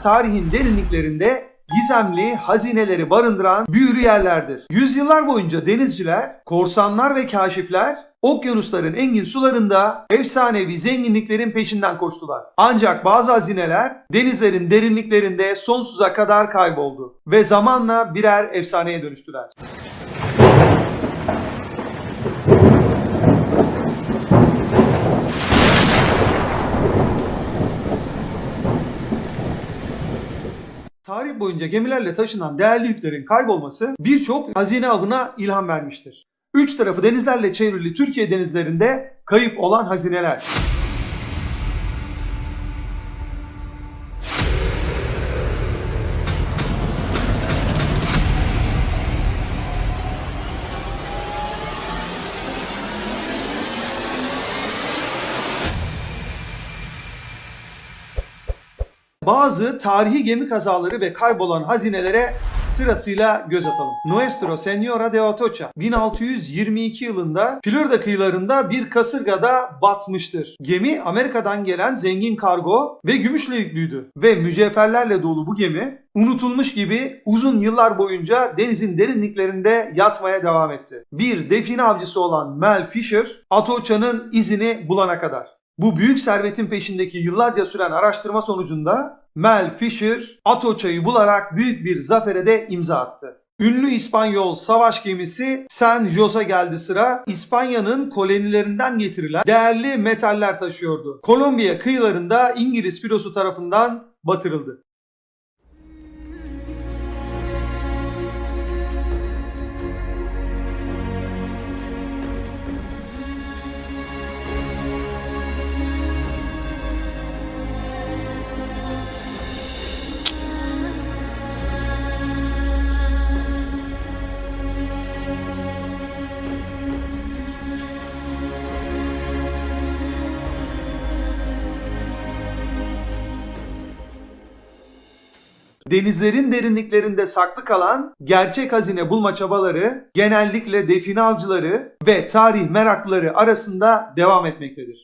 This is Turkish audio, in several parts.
tarihin derinliklerinde gizemli hazineleri barındıran büyülü yerlerdir. Yüzyıllar boyunca denizciler, korsanlar ve kaşifler okyanusların engin sularında efsanevi zenginliklerin peşinden koştular. Ancak bazı hazineler denizlerin derinliklerinde sonsuza kadar kayboldu ve zamanla birer efsaneye dönüştüler. Tarih boyunca gemilerle taşınan değerli yüklerin kaybolması birçok hazine avına ilham vermiştir. Üç tarafı denizlerle çevrili Türkiye denizlerinde kayıp olan hazineler. Bazı tarihi gemi kazaları ve kaybolan hazinelere sırasıyla göz atalım. Nuestro Señora de Atocha 1622 yılında Florida kıyılarında bir kasırgada batmıştır. Gemi Amerika'dan gelen zengin kargo ve gümüşle yüklüydü ve mücevherlerle dolu bu gemi unutulmuş gibi uzun yıllar boyunca denizin derinliklerinde yatmaya devam etti. Bir define avcısı olan Mel Fisher, Atocha'nın izini bulana kadar. Bu büyük servetin peşindeki yıllarca süren araştırma sonucunda Mel Fisher Atocha'yı bularak büyük bir zafere de imza attı. Ünlü İspanyol savaş gemisi San Jos'a geldi sıra İspanya'nın kolonilerinden getirilen değerli metaller taşıyordu. Kolombiya kıyılarında İngiliz filosu tarafından batırıldı. Denizlerin derinliklerinde saklı kalan gerçek hazine bulma çabaları genellikle define avcıları ve tarih meraklıları arasında devam etmektedir.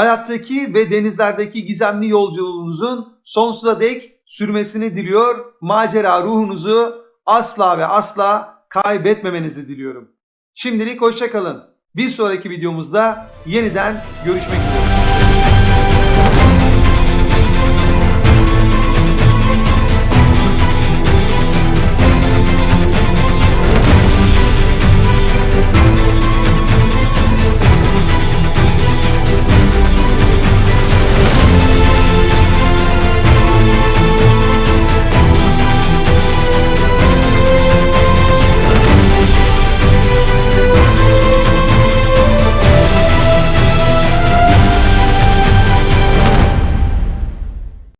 Hayattaki ve denizlerdeki gizemli yolculuğunuzun sonsuza dek sürmesini diliyor. Macera ruhunuzu asla ve asla kaybetmemenizi diliyorum. Şimdilik hoşçakalın. Bir sonraki videomuzda yeniden görüşmek üzere.